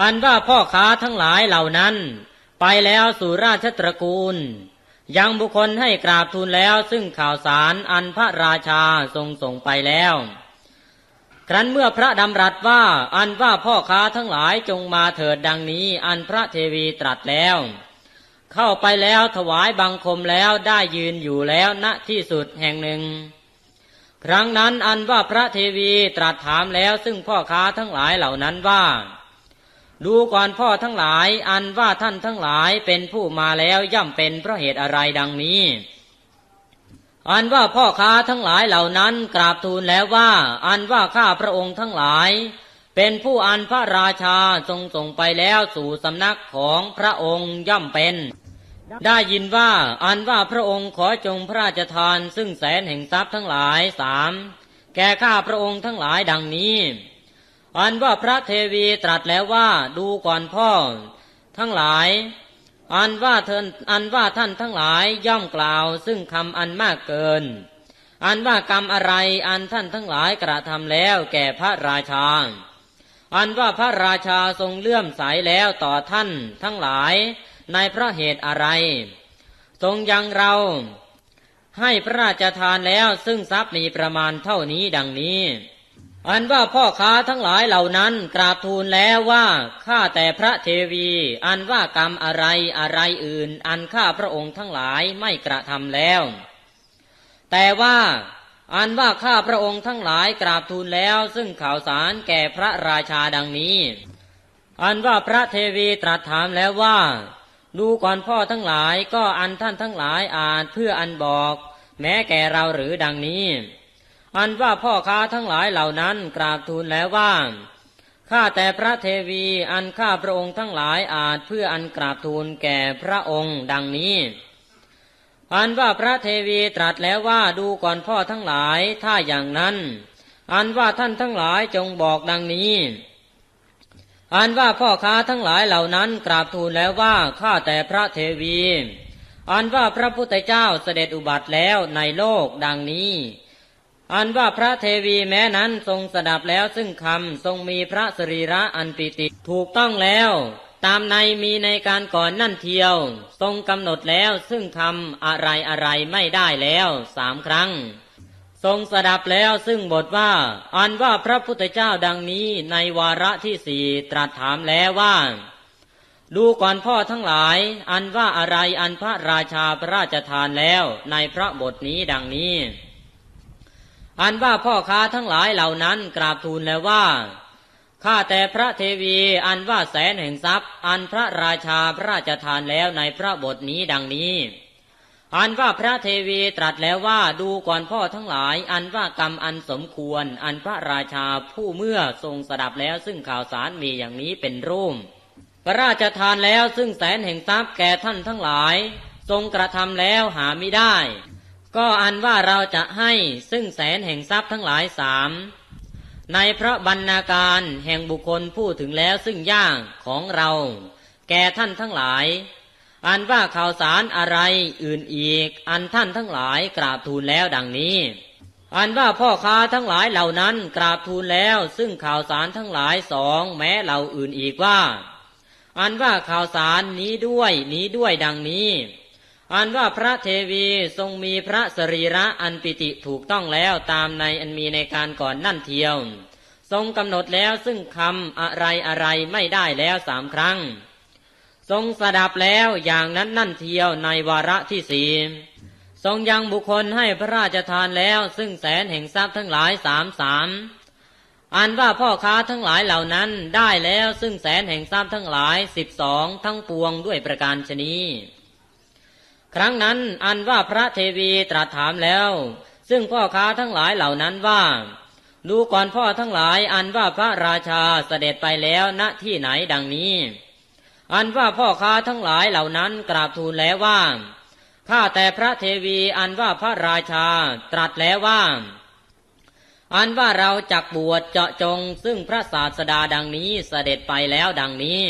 อันว่าพ่อค้าทั้งหลายเหล่านั้น ไปแล้วสู่ราชตระกูล ยังบุคคลให้กราบทูลแล้วซึ่งข่าวสารอันพระราชาทรงส่งไปแล้ว ครั้นเมื่อพระดำรัสว่าอันว่าพ่อค้าทั้งหลายจงมาเถิดดังนี้ อันพระเทวีตรัสแล้ว เข้าไปแล้วถวายบังคมแล้วได้ยืนอยู่แล้วณที่สุดแห่งหนึ่งครั้งนั้นอันว่าพระเทวีตรัสถามแล้วซึ่งพ่อค้าทั้งหลายเหล่านั้นว่า ดูก่อนพ่อทั้งหลาย อันว่าท่านทั้งหลายเป็นผู้มาแล้วย่อมเป็นเพราะเหตุอะไรดังนี้ อันว่าพ่อค้าทั้งหลายเหล่านั้นกราบทูลแล้วว่า อันว่าข้าพระองค์ทั้งหลาย เป็นผู้อันพระราชาทรงส่งไปแล้วสู่สำนักของพระองค์ย่อมเป็น ได้ยินว่าอันว่าพระองค์ขอจงพระราชทานซึ่งแสนแห่งทรัพย์ทั้งหลายสามแก่ข้าพระองค์ทั้งหลายดังนี้ อันว่าพระเทวีตรัสแล้วว่าดูก่อนพ่อ ทั้งหลาย อันว่าเทินอันว่าท่านทั้งหลายย่อมกล่าวซึ่งคำอันมากเกิน อันว่ากรรมอะไรอันท่านทั้งหลายกระทำแล้วแก่พระราชา อันว่าพระราชาทรงเลื่อมใสแล้วต่อท่านทั้งหลายในพระเหตุอะไร ทรงยังเรา ให้พระราชทานแล้วซึ่งทรัพย์มีประมาณเท่านี้ดังนี้ อันว่าพ่อค้าทั้งหลายเหล่านั้นกราบทูลแล้วว่าข้าแต่พระเทวี อันว่ากรรมอะไรอะไรอื่น อันข้าพระองค์ทั้งหลายไม่กระทำแล้ว แต่ว่าอันว่าข้าพระองค์ทั้งหลายกราบทูลแล้ว ซึ่งข่าวสารแก่พระราชาดังนี้ อันว่าพระเทวีตรัสถามแล้วว่า ดูก่อนพ่อทั้งหลายก็อันท่านทั้งหลายอ่านเพื่ออันบอก แม้แก่เราหรือดังนี้ อันว่าพ่อค้าทั้งหลายเหล่านั้นกราบทูลแล้วว่าข้าแต่พระเทวีอันข้าพระองค์ทั้งหลายอาจเพื่ออันกราบทูลแก่พระองค์ดังนี้อันว่าพระเทวีตรัสแล้วว่าดูก่อนพ่อทั้งหลายถ้าอย่างนั้น อันว่าท่านทั้งหลายจงบอกดังนี้ อันว่าพ่อค้าทั้งหลายเหล่านั้นกราบทูลแล้วว่าข้าแต่พระเทวี อันว่าพระพุทธเจ้าเสด็จอุบัติแล้วในโลกดังนี้ อันว่าพระเทวีแม้นั้นทรงสดับแล้วซึ่งคำทรงมีพระสรีระอันปิติถูกต้องแล้ว ตามในมีในการก่อนนั่นเทียว ทรงกำหนดแล้วซึ่งทำอะไรอะไรไม่ได้แล้วสามครั้ง ทรงสดับแล้วซึ่งบทว่า อันว่าพระพุทธเจ้าดังนี้ในวาระที่สี่ตรัสถามแล้วว่า ดูก่อนพ่อทั้งหลาย อันว่าอะไรอันพระราชาพระราชทานแล้วในพระบทนี้ดังนี้ อันว่าพ่อค้าทั้งหลายเหล่านั้นกราบทูลแล้วว่า ข้าแต่พระเทวีอันว่าแสนแห่งทรัพย์ อันพระราชาพระราชทานแล้วในพระบทนี้ดังนี้ อันว่าพระเทวีตรัสแล้วว่าดูก่อนพ่อทั้งหลาย อันว่ากรรมอันสมควร อันพระราชาผู้เมื่อทรงสดับแล้วซึ่งข่าวสารมีอย่างนี้เป็นรูปพระราชทานแล้วซึ่งแสนแห่งทรัพย์แก่ท่านทั้งหลาย ทรงกระทำแล้วหาไม่ได้ ก็อันว่าเราจะให้ซึ่งแสนแห่งทรัพย์ทั้งหลายสามในพระบรรณาการแห่งบุคคลผู้ถึงแล้วซึ่งย่างของเรา แก่ท่านทั้งหลาย อันว่าข่าวสารอะไรอื่นอีก อันท่านทั้งหลายกราบทูลแล้วดังนี้ อันว่าพ่อค้าทั้งหลายเหล่านั้นกราบทูลแล้ว ซึ่งข่าวสารทั้งหลายสองแม้เหล่าอื่นอีกว่า อันว่าข่าวสารนี้ด้วยนี้ด้วยดังนี้ อันว่าพระเทวีทรงมีพระสรีระอันปิติถูกต้องแล้วตามในอันมีในการก่อนนั่นเทียว ทรงกำหนดแล้วซึ่งคำอะไรอะไรไม่ได้แล้วสามครั้ง ทรงสดับแล้วอย่างนั้นนั่นเทียวในวาระที่สี่ทรงยังบุคคลให้พระราชทานแล้วซึ่งแสนแห่งทรัพย์ทั้งหลายสามสามอันว่าพ่อค้าทั้งหลายเหล่านั้นได้แล้วซึ่งแสนแห่งทรัพย์ทั้งหลายสิบสองทั้งปวงด้วยประการชนี ครั้งนั้นอันว่าพระเทวีตรัสถามแล้ว ซึ่งพ่อค้าทั้งหลายเหล่านั้นว่า ดูก่อนพ่อทั้งหลายอันว่าพระราชาเสด็จไปแล้วณที่ไหนดังนี้ อันว่าพ่อค้าทั้งหลายเหล่านั้นกราบทูลแล้วว่าข้าแต่พระเทวีอันว่าพระราชาตรัสแล้วว่า อันว่าเราจักบวชเจาะจงซึ่งพระศาสดาดังนี้เสด็จไปแล้วดังนี้